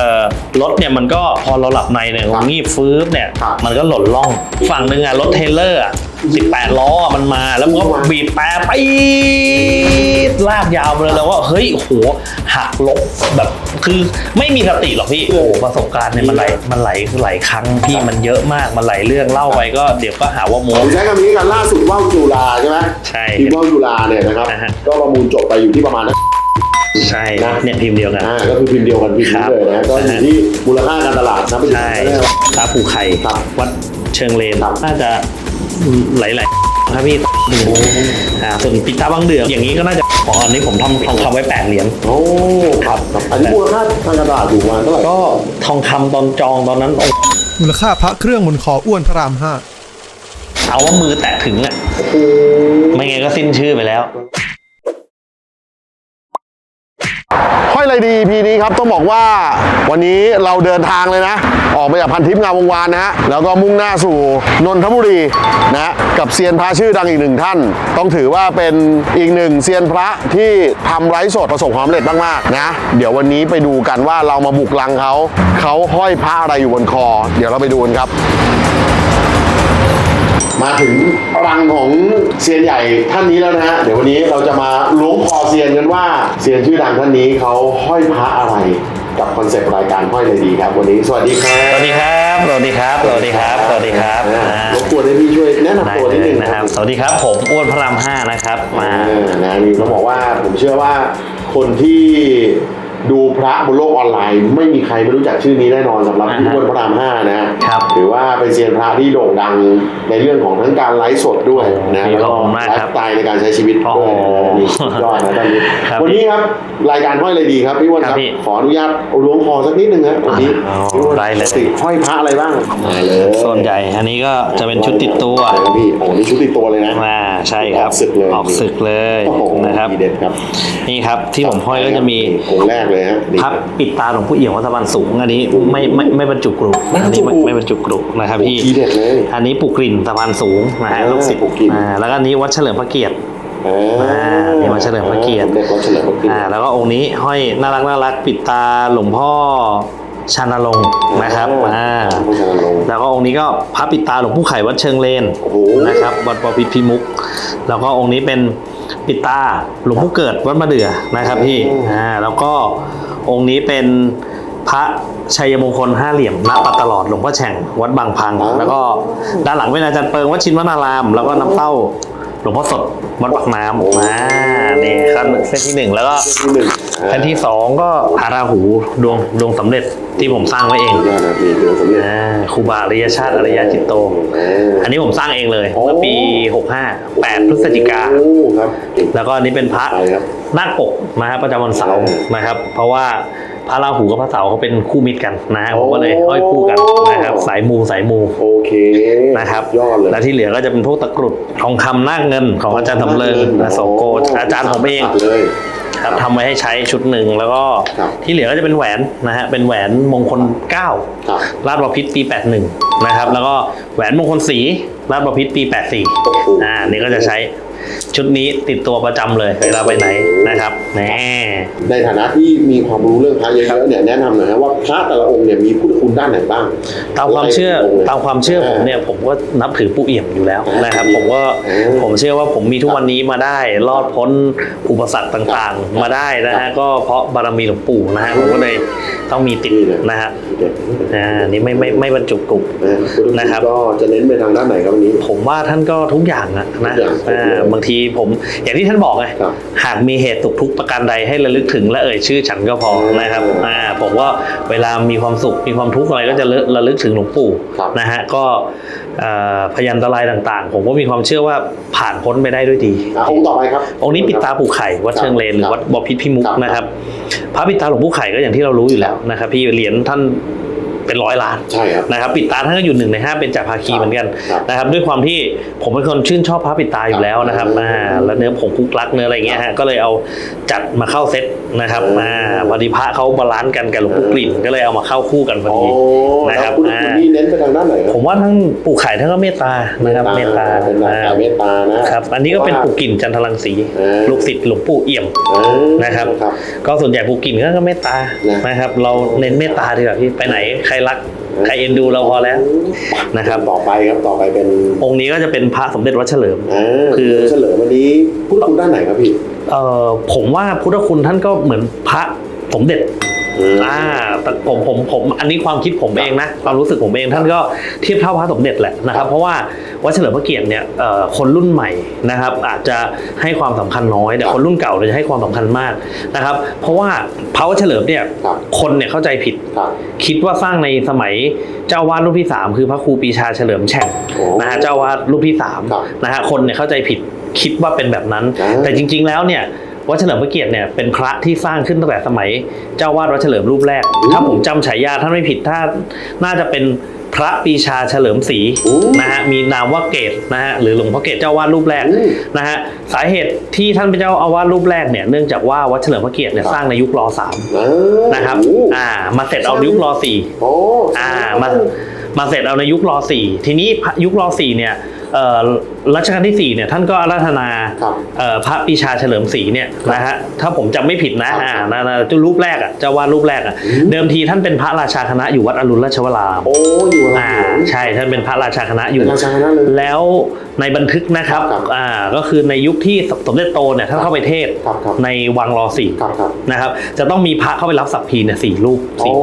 อ่อรถเนี่ยมันก็พอเราหลับในเนี่ยครับงีบฟื้นเนี่ย ครับมันก็หล่นล่อง ฝั่งหนึ่งอะรถเทรลเลอร์อะ18 ล้ออะมันมาแล้วมันก็บีบแปรไปดลากยาวมาเลยแล้วว่าเฮ้ยโหหักลบแบบคือไม่มีสติหรอกพี่โอ้โหประสบการณ์เนี่ยมันไหลมันไหลหลายครั้งพี่มันเยอะมากมันไหลายเรื่องเล่าไปก็เดี๋ยวก็หาว่าโม้ ผมใช้คำนี้กันล่าสุดว่าวจุฬาใช่ไหมใช่ทีมว่าวจุฬาเนี่ยนะครับนะฮะ ก็ประมูลจบไปอยู่ที่ประมาณนั้น ใช่นะเนี่ยทีมเดียวกันอ่าก็คือพิมพ์เดียวกันพิมพ์ครันี้บเลยนะก็อยู่ที่มูลค่าการตลาดนะไปอยู่ใช่ที่ไหนตาผูไข่ครับวัดเชิงเลนครับน่าจะหลายๆครับพี่อ่าส่วนปิดตาบางเดือกอย่างนี้ก็น่าจะอ๋ออันนี้ผมทำทองคำไว้แปดเหรียญโอ้ครับครับอันนี้มูลค่าทางการตลาดอยู่ประมาณเท่าไหร่ก็ทองคำตอนจองตอนนั้นโอ้มูลค่าพระเครื่องบนคออ้วนพระรามห้าเอาว่ามือแตะถึงอะโอ้ไม่งั้นก็สิ้นชื่อไปแล้ว อยไรดี EP นี้ครับต้องบอกว่าวันนี้เราเดินทางเลยนะ ออกมาจากพันทิพย์งามวงวานนะฮะแล้วก็มุ่งหน้าสู่นนทบุรีนะฮะกับเซียนพระชื่อดังอีกหนึ่งท่าน ต้องถือว่าเป็นอีกหนึ่งเซียนพระที่ทำไร้สดประสบความสำเร็จมากๆนะเดี๋ยววันนี้ไปดูกันว่าเรามาบุกลังเขาเขาห้อยพระอะไรอยู่บนคอ เดี๋ยวเราไปดูกันครับ มาถึงรังของเซียนใหญ่ท่านนี้แล้วนะฮะเดี๋ยววันนี้เราจะมาล้วงคอเซียนกันว่าเซียนชื่อดังท่านนี้เขาห้อยพระอะไรกับคอนเซปต์รายการห้อยเลยดีครับวันนี้สวัสดีครับสวัสดีครับสวัสดีครับสวัสดีครับสวัสดีครับอ่าอ่ารบกวนให้พี่ช่วยแนะนำได้ตัวเลนิดยนึงนะครับ สวัสดีครับผมอ้วนพระรามห้านะครับมาอ่านะนี่ต้องบอกว่าผมเชื่อว่าคนที่ ดูพระบนโลกออนไลน์ ไม่มีใครไม่รู้จักชื่อนี้แน่นอนสำหรับพี่อ่าฮะอ้วนพระรามห้านะฮะครับถือว่าเป็นเซียนพระที่โด่งดังในเรื่องของทั้งการไลฟ์สดด้วยนะโอ้แล้วก็ขอบคุณมากไลครับฟ์สไตล์ในการใช้ชีวิตโอ้ด้วยนะนี่สุดยอดนะตอนนี้ครับวันนี้ครับรายการห้อยเลยดีครับพี่อ้วนคครัรับบพี่ขออนุญาตล้วงคอสักนิดนึงครับวันนี้อ๋อพี่อ้วนได้เลยปกติห้อยพระอะไรบ้างมาเลยส่วนใหญ่อันนี้ก็จะเป็นชุดติดตัวใช่ครับพี่โอ้นี่ชุดติดตัวเลยนะมาใช่ครับออกศึกเลยออกศึกเลยโอ้โหนะครับทีเด็ดครับนี่ครับที่ผมห้อยก็จะมีองค์แรกเลยฮะนี่ พับปิดตาหลวงผู้เอี่ยมวัดสะพานสูงอันนี้ไม่ไม่ไม่บรรจุกรุไม่บรอันรจุนี้ไม่กรุไม่บรรจุกรุนะครับพี่ทีเด็ดเลย อันนี้ปุกกลิ่นสะพานสูงนะฮะอ่าลูกศิษย์ปุกกลิ่น อ่าแล้วก็อันนี้วัดเฉลิมพระเกียรติ อ่าอ่านี่มาเฉลิมพระเกียรติสมเด็จวัดเฉลิมพระเกียรอ่าติ แล้วก็องค์นี้ห้อยน่ารักน่ารักปิดตาหลวงพ่อชานรงค์นะครับอ่าพระชนลงค์แล้วก็องค์นี้ก็พระปิดตาหลวงปู่ไข่วัดเชิงเลนโอ้โห นะครับวัดปอพิษพิมุก แล้วก็องค์นี้เป็น ปิดตาหลวงปู่เกิดวัดมะเดื่อนะครับพี่อ่าแล้วก็องค์นี้เป็นพระชัยมงคลห้าเหลี่ยมณปัตตลอดหลวงพ่อแฉ่งวัดบางพัง แล้วก็ด้านหลังเป็นอาจารย์เปิงวัดชินวนาราม แล้วก็น้ำเต้า หลวงพ่อสดวัดปากน้ำอ่านี่ครับเส้นที่หนึ่งแล้วก็ที่หนึ่งแผ่นที่สองก็พาราหูดวงดวงสำเร็จที่ผมสร้างไว้เองยอดนะพี่ดวงสมเด็จ อ่าครูบาอริยชาติอริยจิตโตอ่าอันนี้ผมสร้างเองเลยโอ้เมื่อปี 65 8 พฤศจิกา โอ้ครับเก่งแล้วก็อันนี้เป็นพระไปครับ นาคปกนะครับประจำวันเสาร์อืมนะครับ เพราะว่า พระราหูกับพระเสาร์เขาเป็นคู่มิตรกันนะฮะโอ้ผมก็เลยห้อยคู่กันนะครับสายมูสายมูโอเคนะครับยอดเลยและที่เหลือก็จะเป็นพวกตะกรุดทองคำนาคเงินของอาจารย์สำเริงนะโสโกอาจารย์ผมเองตัดเลยครับทำไว้ให้ใช้ชุดหนึ่งแล้วก็ครับที่เหลือก็จะเป็นแหวนนะฮะเป็นแหวนมงคลครับ9ลาดบพิษปี 81 นะครับ แล้วก็แหวนมงคลสีลาดบพิษปีโอ้โห84อ่านี่ก็จะใช้ ชุดนี้ติดตัวประจำเลยเวลาไปไหนนะครับแหมในฐานะที่มีความรู้เรื่องพระเยอะๆเนี่ยแนะนำหน่อยนะว่าพระแต่ละองค์เนี่ยมีพุทธคุณด้านไหนบ้าง ตามความเชื่อไล่ลยตามความเชื่อผมเนี่ยผมก็นับถือปู่เอี่ยมอยู่แล้วนะครับ ผมก็อืมผมเชื่อว่าผมมีทุกวันนี้มาได้รอดพ้นอุปสรรคต่างๆ มาได้นะฮะก็เพราะบารมีหลวงปู่นะฮะผมก็เลยต้องมีติดนะฮะเด็ดอ่านี่ไม่ไม่ไม่บรรจุกลุ่มนะพุทธคุณนะครับก็จะเน้นไปทางด้านไหนครับวันนี้ ผมว่าท่านก็ทุกอย่างอะนะทุกอย่างอ่าบางทีผม อย่างที่ท่านบอกไงครับหากมีเหตุสุขทุกข์ประการใดให้ระลึกถึงและเอ่ยชื่อฉันก็พออืมนะครับอ่าผมว่าเวลามีความสุขมีความทุกข์อะไรก็จะระระลึกถึงหลวงปู่ครับ นะฮะก็เอ่อพยันตรายต่างๆ ผมก็มีความเชื่อว่าผ่านพ้นไปได้ด้วยดี อะองค์ต่อไปครับ องค์นี้ปิดตาปู่ไข่วัดเชิงเลนหรือวัดบพิษพิมุกครับนะครับ พระปิดตาหลวงปู่ไข่ก็อย่างที่เรารู้อยู่แล้วนะครับพี่เหรียญท่าน เป็นร้อยล้านใช่ครับนะครับปิดตาท่านก็อยู่หนึ่งในห้าเป็นจากภาคีเหมือนกันครับนะครับด้วยความที่ผมเป็นคนชื่นชอบพระปิดตาอยู่แล้วนะครับครับอ่าแล้วเนื้อผงคุกลักเนื้ออะไรเงี้ยฮะก็เลยเอาจัดมาเข้าเซตนะครับอืมอ่าพอดีพระเขาบาลานซ์กันกับหลวงปู่กลิ่นก็เลยเอามาเข้าคู่กันพอโอ้ดีนะนะคครัรับบพุทธคุณนี่เน้นไปทางด้านไหนครับผมว่าทั้งปู่ไข่ทั้งก็เมตตานะครับเมตตาเป็นแบบอ่าเมตตานะครับอันนี้ก็เป็นปู่กลิ่นจันทรังสีเออลูกศิษย์หลวงปู่เอี่ยมอ่านะครับครับ ก็ส่วนใหญ่ปู่กลิ่นก็เมตตานะนะครับ เราเน้นเมตตาดีกว่าพี่ไปไหนใครรักใครเอ็นดูเราพอแล้วนะครับ ต่อไปครับต่อไปเป็นองค์นี้ก็จะเป็นพระสมเด็จวัดเฉลิมอ่าคือเฉลิมวันนี้พุทธคุณด้านไหนครับพี่เอ่อผมว่าพุทธคุณท่านก็เหมือนพระสมเด็จ อ่าแต่ผมผมผมอันนี้ความคิดผมเองนะความรู้สึกผมเองท่านก็เทียบเท่าพระสมเด็จแหละนะครับ เพราะว่าวัดเฉลิมพระเกียรติเนี่ยเอ่อคนรุ่นใหม่นะครับอาจจะให้ความสำคัญน้อย แต่คนรุ่นเก่าเนี่ยจะให้ความสำคัญมากนะครับ เพราะว่าพระวัดเฉลิมเนี่ยครับคนเนี่ยเข้าใจผิดครับคิดว่าสร้างในสมัยเจ้าวาดรูปที่ 3 คือพระครูปรีชาเฉลิมแฉ่งโอ้นะฮะเจ้าวาดรูปที่ครับ3นะฮะคนเนี่ยเข้าใจผิดคิดว่าเป็นแบบนั้นอ่าแต่จริง ๆแล้วเนี่ย วัดเฉลิมพระเกียรติเนี่ยเป็นพระที่สร้างขึ้นตั้งแต่สมัย เจ้าวาดวัดเฉลิมรูปแรก ถ้าผมจำฉายาท่านไม่ผิดถ้าน่าจะเป็นพระปรีชาเฉลิมศรีโอ้นะฮะมีนามว่าเกตนะฮะหรือหลวงพ่อเกตเจ้าวาดรูปแรกอืมนะฮะสาเหตุที่ท่านเป็นเจ้าอาวาสรูปแรกเนี่ยเนื่องจากว่าวัดเฉลิมพระเกียรติเนี่ยสร้างในยุครอสามอ่านะครับโอ้อ่ามาเสร็จเอายุครอสี่ โอ้อ่ามามาเสร็จเอาในยุครอสี่ทีนี้พระยุครอสี่เนี่ยเอ่อรัชกาลที่สี่เนี่ยท่านก็อาราธนาครับเอ่อพระปีชาเฉลิมศรีเนี่ยนะฮะถ้าผมจำไม่ผิดนะครับอ่านะนะเจ้ารูปแรกอะเจ้าวาดรูปแรกอะอืมเดิมทีท่านเป็นพระราชาคณะอยู่วัดอรุณราชวรารามโอ้อยู่อะไรอ่าใช่ท่านเป็นพระราชาคณะออยู่ยู่ ราชาคณะเลย แล้วในบันทึกนะครับครับอ่าก็คือในยุคที่สมเด็จโตเนี่ยท่านเข้าไปเทศน์ครับครับในวังรอสี่ครับครับ นะครับจะต้องมีพระเข้าไปรับสัพพีเนี่ยสี่รูปโอ้สี่อ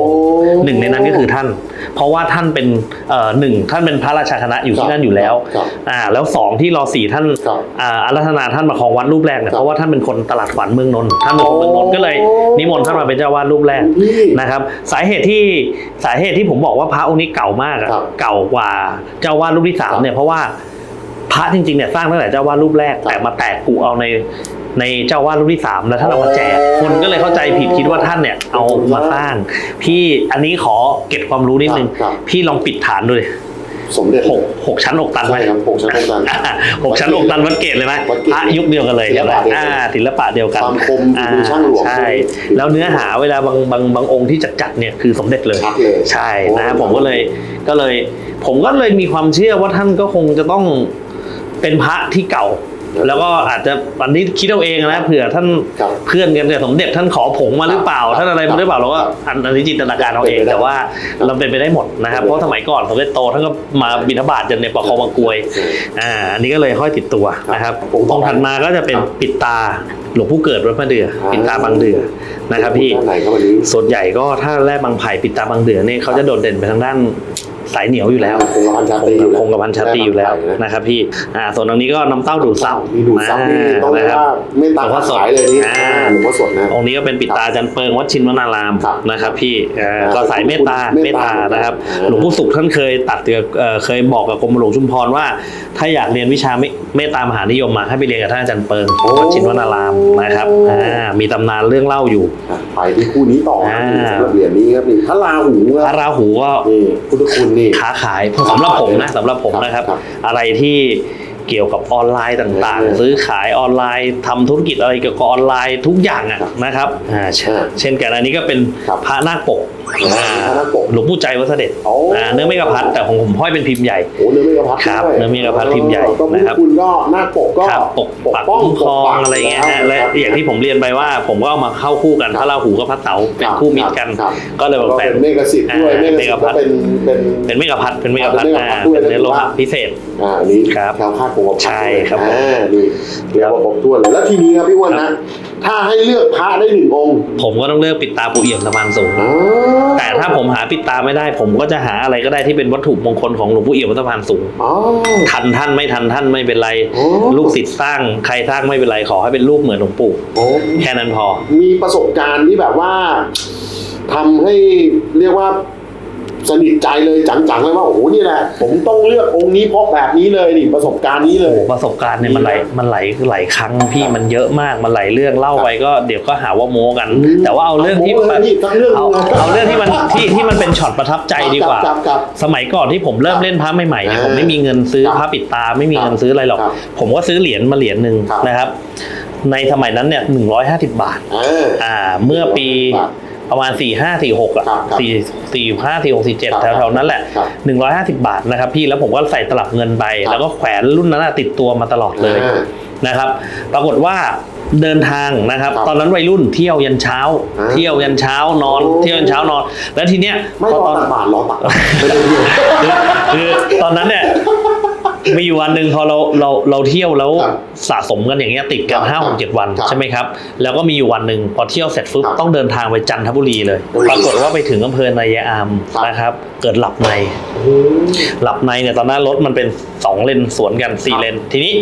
งค์ หนึ่งในนั้นก็คือท่าน เพราะว่าท่านเป็นเอ่อหนึ่งท่านเป็นพระราชาคณะอยู่ที่นั่นอยู่แล้วครับอ่าแล้วสองที่รอสี่ท่านครับอ่าอารัธนาท่านมาครองวัดรูปแรกเนี่ยครับเพราะว่าท่านเป็นคนตลาดขวัญเมืองนนท์ท่านเป็นคนเมืองนนท์ก็เลยโอ้ นิมนต์ท่านมาเป็นเจ้าวาดรูปแรกนี่ นะครับ สาเหตุที่สาเหตุที่ผมบอกว่าพระองค์นี้เก่ามากอะครับเก่ากว่าเจ้าวาดรูปที่สามครับเนี่ยเพราะว่าพระจริงๆเนี่ยสร้างตั้งแต่เจ้าวาดรูปแรกครับแต่มาแตกกุเอาในในเจ้าวาดรูปที่สามแล้วท่านเอามาแจกโอ้คนก็เลยเข้าใจผิดคิดว่าท่านเนี่ยเอามาสร้างพี่อันนี้ขอเก็บความรู้นิดนึงครับพี่ลองปิดฐานดูเลย สมเด็จหกหกชั้นหกตันไหมใช่ครับหกชั้นหกตันอ่าหกชั้นหกตันวัดเกตเลยไหมวัดเกตพระยุคเดียวกันเลยศิลปะเดียวกันอ่าศิลปะเดียวกันความคมอ่าฝีมือช่างหลวงใช่แล้วเนื้อหาเวลาบางบางบางองค์ที่จัดจัดๆเนี่ยคือสมเด็จเลยชัดเลยใช่นะโอ้ผมก็เลยก็เลย ผมก็เลยมีความเชื่อว่าท่านก็คงจะต้องเป็นพระที่เก่า แล้วก็อาจจะอันนี้คิดเอาเองนะเผื่อท่านครับเพื่อนกันกับสมเด็จท่านขอผงมาหรือเปล่าครับท่านอะไรมาหรือเปล่าเราก็ครับอันอันนี้จินตนาการเอาเองเป็นไปได้แต่ว่าเราเป็นไปได้หมดนะครับเป็นไปได้เพราะสมัยก่อนสมเด็จโตท่านก็มาบิณฑบาตจนในประคองบางกรวยอ่าอันนี้ก็เลยห้อยติดตัวนะครับผมองค์ถัดมาก็จะเป็นครับปิดตาหลวงผู้เกิดวัดมะเดืออ่าปิดตาบางเดือนะครับพี่ด้านไหนครับวันนี้ ส่วนใหญ่ก็ถ้าแร่บางไผ่ปิดตาบางเดือเนี่ยเขาจะโดดเด่นไปทางด้าน สายเหนียวอยู่แล้วคงกระพันชาตรีอยู่แล้วคงกระพันชาตรีอยู่แล้วแร่บางไผ่นะนะครับพี่อ่าส่วนตรงนี้ก็น้ำเต้าดูดซับมีดูดซับนี่ต้องเรียกว่าไม่ ตาหลวงพ่อสดขายเลยนี่อ่าหลวงพ่อสดนะ องค์นี้ก็เป็นปิดตาจันเปิงวัดชินวนารามครับนะครับ พี่เอ่อครับก็สายเมตตาเมเมตตตาตานะครับอ่า หลวงพ่อสุขท่านเคยตัดกับเอ่อเคยบอกกับกรมหลวงชุมพรว่า ถ้าอยากเรียนวิชาเมเมตตามหานิยมมาให้ไปเรียนกับท่านอาจารย์เปิงโอ้วัดชินวนารามนะครับอ่ามีตำนานเรื่องเล่าอยู่ อะไปที่คู่นี้ต่อนะอ่า สำหรับเหรียญนี้ครับนี่พระราหูคพรัระบราหูก็ นี่พุทธคุณนี่ ค้าขายสำหรับผมนะสำหรับผมนะครับ ครับ อะไรที่ เกี่ยวกับออนไลน์ต่างเออๆซื้อขายออนไลน์ทำธุรกิจอะไรเกี่ยวกับออนไลน์ทุกอย่างอะครับนะครับอ่าเช่นอ่าเช่นกันอันนี้ก็เป็นครับพระนาคปกอ่าพระนาคปกหลวงปู่ใจวัดเสด็จโอ้อ่าเนื้อไม่กระพัดแต่ของผมห้อยเป็นพิมพ์ใหญ่โอ้เนื้อเมกะพัดครับด้วยเนื้อเมกะพัดพิมพ์ใหญ่ก็พุทนะธครับคุณก็หน้าปกก็ครับปกปักคุ้มครองอะไรเงี้ยฮะและอย่างที่ผมเรียนไปว่า ผมก็เอามาเข้าคู่กันพระราหูกับพระเสาเป็นคู่มิตรกันครับก็เลยแล้วมาก็แปเป็นเมกะสิทธิ์ด้วยอ่าเมกะสิทธิ์ก็เป็นเป็นเป็นเมกะพัดเป็นเมกะพัดเป็นเมกะอ่าพัดด้วยเป็นเนื้อโลหะนะพิเศษอ่าอันนี้ครับแคล้วคลาดคงกระพันใช่ครับผม อ่านี่เรียกว่าครบถ้วนเลยแล้วทีนี้ครับพี่อ้วนครันะบถ้าให้เลือกพระได้หนึ่งองค์ผมก็ต้องเลือกปิดตาปูเอี่ยมสะพานสูง อ่าแต่ถ้าผมหาปิดตาไม่ได้ ผมก็จะหาอะไรก็ได้ที่เป็นวัตถุมงคลของหลวงปู่เอี่ยมวัดสะพานสูง อ๋อ ทันท่านไม่ทันท่านไม่เป็นไร โอ้ ลูกศิษย์สร้างใครสร้างไม่เป็นไรขอให้เป็นรูปเหมือนหลวงปู่โอ้แค่นั้นพอ มีประสบการณ์ที่แบบว่าทำให้เรียกว่า สนิทใจเลยจังๆเลยว่าโอ้โหนี่แหละผมต้องเลือกองค์นี้เพราะแบบนี้เลยนี่ประสบการณ์นี้เลย ประสบการณ์เนี่ยมันไหลมันไหลหลายครั้งพี่ครับมันเยอะมากมันไหลายเรื่องเล่าไปก็เดี๋ยวก็หาว่าโม้กันอืมแต่ว่าเอาเรื่องที่เอาโม้เลยนี่ทั้งเรื่องเอาเลยเอาเรื่องที่มันที่ที่มันเป็นเป็นช็อตประทับใจดีกว่าครับครับสมัยก่อนที่ผมเริ่มเล่นพระใหม่ๆเนี่ยอ่าผมไม่มีเงินซื้อครับพระปิดตาไม่มีเงินซื้ออะไรหรอกครับผมก็ซื้อเหรียญมาเหรียญหนึ่งครับนะครับ ในสมัยนั้นเนี่ยหนึ่งร้อยห้าสิบบาทอ่าอ่าเมื่อปีครับ ประมาณสี่ห้าสี่หกอะครับครับสี่สี่ห้าสี่หกสี่เจ็ดครับแถวๆนั้นแหละ ครับหนึ่งร้อยห้าสิบบาทนะครับพี่แล้วผมก็ใส่ตลับเงินไป ครับ แล้วก็แขวนรุ่นนั้นนะติดตัวมาตลอดเลย อ่า นะครับ ปรากฏว่าเดินทางนะครับ ครับตอนนั้นวัยรุ่นเที่ยวยันเช้า อ่าเที่ยวยันเช้านอน โอ้ เที่ยวยันเช้านอน แล้วทีเนี้ยไม่พรออตอนตักบาทรอตักบาทไม่ได้เที่ยวคือคือตอนนั้นเนี่ย มีอยู่วันหนึ่งพอเราเราเราเที่ยวแล้วครับสะสมกันอย่างเงี้ยติดกันครับห้าหกเจ็ดวันครับใช่ไหมครับ แล้วก็มีอยู่วันหนึ่งพอเที่ยวเสร็จปุ๊บครับต้องเดินทางไปจันทบุรีเลย โอ้ยปรากฏว่าไปถึงอำเภอนายายอามครับ นะครับ เกิดหลับใน หลับในเนี่ยตอนนั้นรถมันเป็นสองเลนสวนกันสี่ครับเลนทีนี้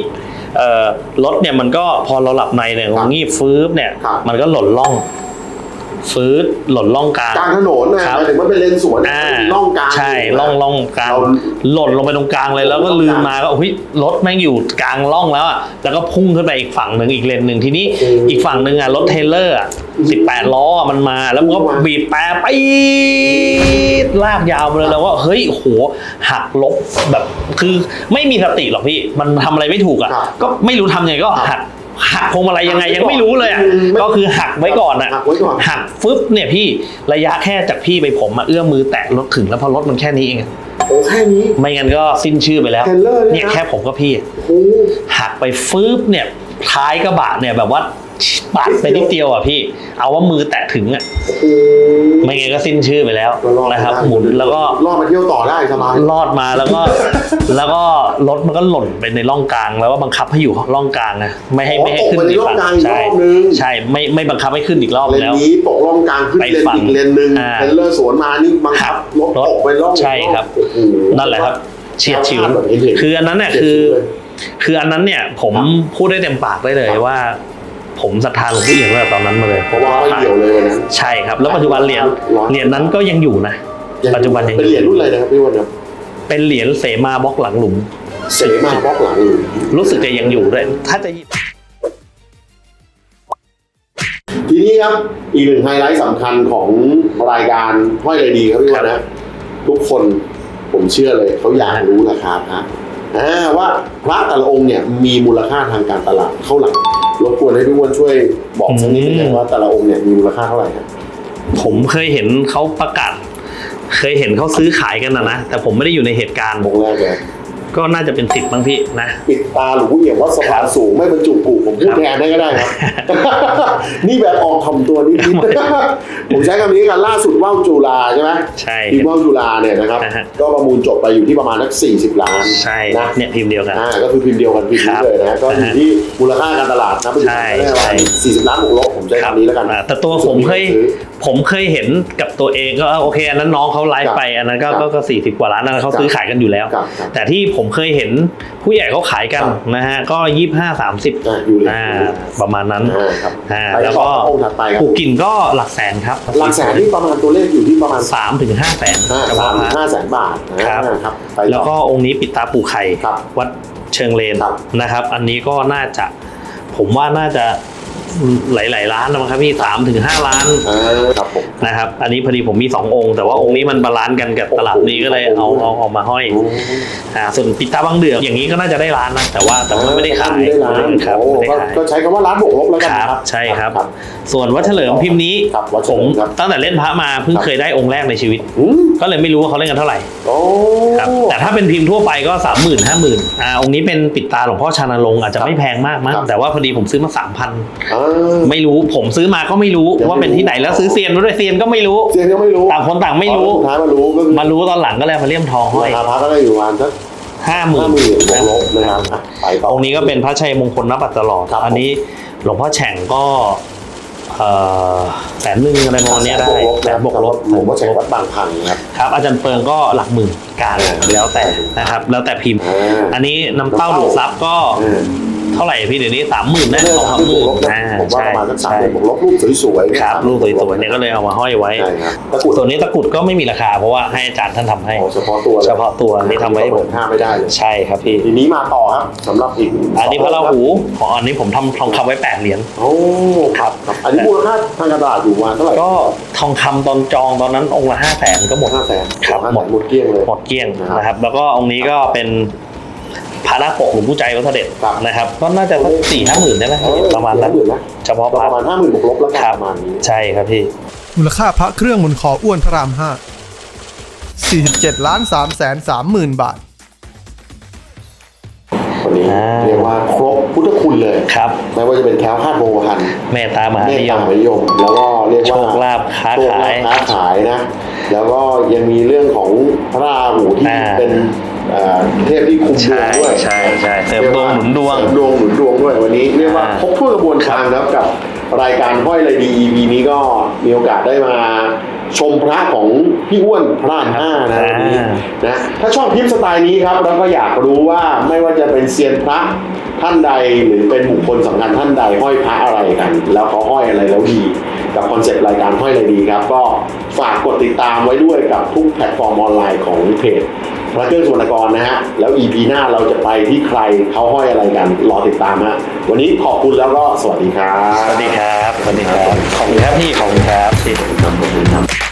เอ่อรถเนี่ยมันก็พอเราหลับในเนี่ยครับงีบฟื้บเนี่ยครับ มันก็หล่นล่อง ฟื้นหล่นล่องกลางกลางถนนนะครับหมายถึงมันเป็นเลนสวนอ่าร่องกลางใช่ล่องล่องกลางเราหล่นลงไปตรงกลางเลยแล้วก็ลืมมาก็เฮ้ยรถแม่งอยู่กลางล่องแล้วอะแล้วก็พุ่งขึ้นไปอีกฝั่งหนึ่งอีกเลนหนึ่งทีนี้โอ้อีกฝั่งหนึ่งอะรถเทรลเลอร์อะสิบแปดล้ออะมันมาแล้วมันก็มาบีบแปรไปดลากยาวมาเลยแล้วว่าเฮ้ยโหหักลบแบบคือไม่มีสติหรอกพี่ มันทำอะไรไม่ถูกอะครับก็ไม่รู้ทำยังไงก็หัก หักพวงมาลัยยังไงยังไม่รู้เลยอะอืมไม่ก็คือหักไว้ก่อนอะหักไว้ก่อนหักฟึบเนี่ยพี่ระยะแค่จากพี่ไปผมอะเอื้อมมือแตะรถถึงแล้วเพอรถมันแค่นี้เองอะโอ้แค่นี้ ไม่งั้นก็สิ้นชื่อไปแล้วเทรลเลอร์เนี่ยเนี่ยนะแค่ผมกับพี่โอ้หักไปฟึบเนี่ยท้ายกระบะเนี่ยแบบว่า ปัดไปนิดเดียวอะพี่ เอาว่ามือแตะถึงอะโหไม่งั้นก็สิ้นชื่อไปแล้วก็อดนะครับได้หมุนแล้วก็รอดมาเที่ยวต่อได้สบายรอดมาแล้วก็ แล้วก็รถมันก็หล่นไปในร่องกลางแล้วก็บังคับให้อยู่ร่องกลางนะไม่ให้อ๋อไม่ให้ตกขึ้นไปในอีกร่องฝั่งกลางอีกใช่รอบนึงใช่ไม่ไม่บังคับให้ขึ้นอีกรอบเลนแล้วนี้ตกร่องกลางขึ้นไปเลนฝั่งอีกเลนหนึ่งอ่าเทรลเลอร์สวนมานี่บังคับรถรถตกไปร่องใช่ครับโอ้โหนั่นแหละครับเฉียดฉิวภาพแบบนี้เห็นคืออันนั้นเนี่ยเฉียดคือฉิวเลยคืออันนั้นเนี่ย ผมครับพูดได้เต็มปากได้เลยครับว่า ผมศรัทธาหลวงพี่เอี่ยมตั้งแต่ตอนนั้นมาเลยเพราะว่าไม่เกี่ยวเลยวันนั้น ใช่ครับ แล้วปัจจุบันเหรียญร้อย เหรียญนั้นก็ยังอยู่นะ ปัจจุบันยังเป็นเหรียญรุ่นอะไรนะครับพี่วันครับเป็นเหรียญเสมาบล็อกหลังหลุม เสมาบล็อกหลังอยู่รู้สึกจะยังอยู่ด้วยถ้าจะหยิบทีนี้ครับอีกหนึ่งไฮไลท์สำคัญของรายการห้อยเลยดีครับพี่วันนะทุกคนผมเชื่อเลยเขาอยากรู้ราคาพระอ่าว่าพระแต่ละองค์เนี่ยมีมูลค่าทางการตลาดเท่าไหร่ รบกวนให้พี่อ้วนช่วยบอกสักนิดนึงว่าแต่ละองค์เนี่ยมีมูลค่าเท่าไหร่ครับผมเคยเห็นเขาประกาศ เคยเห็นเขาซื้อขายกันนะนะแต่ผมไม่ได้อยู่ในเหตุการณ์องค์แรกเลย ก็น่าจะเป็นสิบบ้างพี่นะปิดตาหลวงพ่อเอี่ยมวัดสะพานสูงไม่บรรจุกูผมพูดแทนได้ก็ได้ครับ นี่แบบออกถ่อมตัวนิดนิดผมใช้คำนี้กันล่าสุดว่าวจุฬาใช่ไหมใช่ทีมครับว่าวจุฬาเนี่ยนะครับอ่าฮะก็ประมูลจบไปอยู่ที่ประมาณสัก40ล้านใช่นะเนี่ยพิมพ์เดียวกันอ่าก็คือพิมพ์เดียวกันพิมพ์นี้ครับเลยนะก็อยู่อ่าฮะที่มูลค่าการตลาดนะเป็นใช่ได้ประมาณใช่40ล้านบวกลบ ผมใช้คำนี้แล้วกันอ่าแต่ตัวผมเคยซื้อผมเคยเห็นกับตัวเองก็โอเคอันนั้นน้องเขาไลครัฟ์บไปอันนั้นก็ครับก็ก็สี่สิบกว่าล้านอันนั้นเขาครับซื้อขายกันอยู่แล้วครับครับแต่ที่ผมเคยเห็นผู้ใหญ่เขาขายกันครับนะฮะก็ยี่ห้าสามสิบอ่าอยู่เลยอ่าประมาณนั้นอ่าครับอ่าไปแล้วต่ก็อองค์ถัดไปครับผูกกิ่นก็หลักแสนครับ หลักแสนนี่ประมาณตัวเลขอยู่ที่ประมาณสามถึงห้าแสนห้ากับสามพถึระงห้าแสนบาทนะครับครับไปต่อแล้วก็องค์นี้ปิดตาปูไข่ครับวัดเชิงเลนครับนะครับ อันนี้ก็น่าจะผมว่าน่าจะ หลาย ๆ ล้านนะมั้งครับพี่สามถึงห้าล้านอ่าครับผม นะครับ อันนี้พอดีผมมีสององค์ แต่ว่าองค์นี้มันบาลานซ์กันกับตลับนี้ก็เลยเอาเอาเอามาห้อยอ่าส่วนปิดตาบางเดือกอย่างนี้ก็น่าจะได้ล้านนะแต่ว่าแต่ว่าไม่ได้ขายไม่ได้ร้านครับโอ้ไม่ได้ก็ขาย ก็ใช้คำว่าร้านบวกลบแล้วกันคนะรับครับ ใช่ครับครับ ส่วนวัดเฉลิมพิมพ์นี้ครับวัดเฉผลิมมครับ ตั้งแต่เล่นพระมาเพิ่งครับเคยได้องค์แรกในชีวิต อืมก็เลยไม่รู้ว่าเขาเล่นกันเท่าไหร่โอ้ครับแต่ถ้าเป็นพิมพ์ทั่วไปก็สามหมื่นห้าหมื่นอ่าองค์นี้เป็นปิดตาหลวงพ่อชานรงค์อาจจะไม่แพงมากมั้งครับแต่ว่าพอดีผมซื้อมาสามพันอ่าไม่รู้ผมซื้อมาก็ไม่รู้ยังไม่ว่าเป็นที่ไหนแล้วซื้อเซียนมาด้วยเซียนก็ไม่รู้เซียนก็ไม่รู้ต่างคนต่างไม่รู้สุดท้ายมารู้ก็คือมารู้ตอนหลังก็เลยมาเลี่ยมทองห้อยราคาพระก็ได้อยู่ประมาณสักห้าหมื่ห้านหมื่นบวกลบนะครับอะไปต่อองค์นี้ก็เป็นพระชัยมงคลนับปัตตลอดครับอันนี้หลวงพ่อแฉ่งก็เอ่อแสนหนึ่งอะไรประมาณเนี้ยได้บวกลบแสนบวกลบหลวงพ่อแฉกวัดบางพังนะครับครับ อาจารย์เปิงก็หลักหมื่นกลางอ่าแล้วแต่นะครับ แล้วแต่พิมพ์อ่าอันนี้น้ำเต้าดูดซับก็อ่า เท่าไหร่พี่เดี๋ยวนี้สามหมื่นได้ไม่ได้สองสาสามมหหมื่มื่นนบวกลบนะอ่าผมว่าใช่ประมาณสักสามใช่หมื่นบวกลบรูปสวยๆเนี่ยครับลูกสวยๆเนี่ยก็เลยเอามาห้อยไว้ใช่ครับตะกรุดส่วนนี้ตะกรุดก็ไม่มีราคาเพราะว่าให้อาจารย์ท่านทำให้อ๋อเฉพาะตัวลยเฉพาะตัวนี่ทำไว้ให้ผมห้าไม่ได้เลยใช่ครับพี่ทีนี้มาต่อครับสำหรับอีกอันนี้พระราหูของอันนี้ผมทำทองคำไว้แปดเหรียญโอ้ครับครับ อันนี้มูลค่าทางการตลาดอยู่ประมาณเท่าไหร่ก็ทองคำตอนจองตอนนั้นองค์ละห้าแสนก็หมดห้าแสนครับห้าหมแสดนหมดเกลี้ยงเลยหมดเกลี้ยงนะครับนะครับแล้วก็องค์นี้ก็เป็น พระนาคปกหลวงปู่ใจวัดเสด็จครับนะครับก็น่าจะสักสี่ห้าหมื่นได้ไหมเออประมาณนั้นสี่ห้าหมื่นนะเฉพาะพประระมาณห้าหมื่นบวกลบแล้วกันครับประมาณนี้ใช่ครับพี่มูลค่าพระเครื่องบนคออ้วนพระรามห้า47ล้าน3แสน3หมื่นบาทวันนี้อ่าเรียกว่าครบพุทธคุณเลยครับไม่ว่าจะเป็นแคล้วคลาดโมหันเมตตามหาเมตนิยตามหานิยม แล้วก็เรียกว่าโชคลาภค้าโชคลขายค้าขายนะ แล้วก็ยังมีเรื่องของพระราหูที่อ่าเป็นเอ่อเทพที่คุมดวใช่งด้วยใช่ใช่เสริมดวงหนุนดวง เสริมดวงหนุนดวงด้วยวันนี้เรียกว่าอ่าครบถ้วนกระบวนการแล้วกับรายการห้อยไรดี EP นี้ก็มีโอกาสได้มาชมพระของพี่อ้วนพระรามห้านะวันนี้นะถ้าชอบคลิปสไตล์นี้ครับแล้วก็อยากรู้ว่าไม่ว่าจะเป็นเซียนพระท่านใดหรือเป็นบุคคลสำคัญท่านใดห้อยพระอะไรกัน แล้วเขาห้อยอะไรแล้วดีกับคอนเซปต์รายการห้อยอะไรดีครับ ก็ฝากกดติดตามไว้ด้วยกับทุกแพลตฟอร์มออนไลน์ของเพจ พระเครื่องสุวรรณกรนะฮะ แล้ว EP หน้าเราจะไปที่ใครเขาห้อยอะไรกัน รอติดตามฮะ วันนี้ขอบคุณแล้วก็สวัสดีครับ สวัสดีครับ สวัสดีครับ ขอบคุณครับพี่ ขอบคุณครับพี่ขอบคุณครับ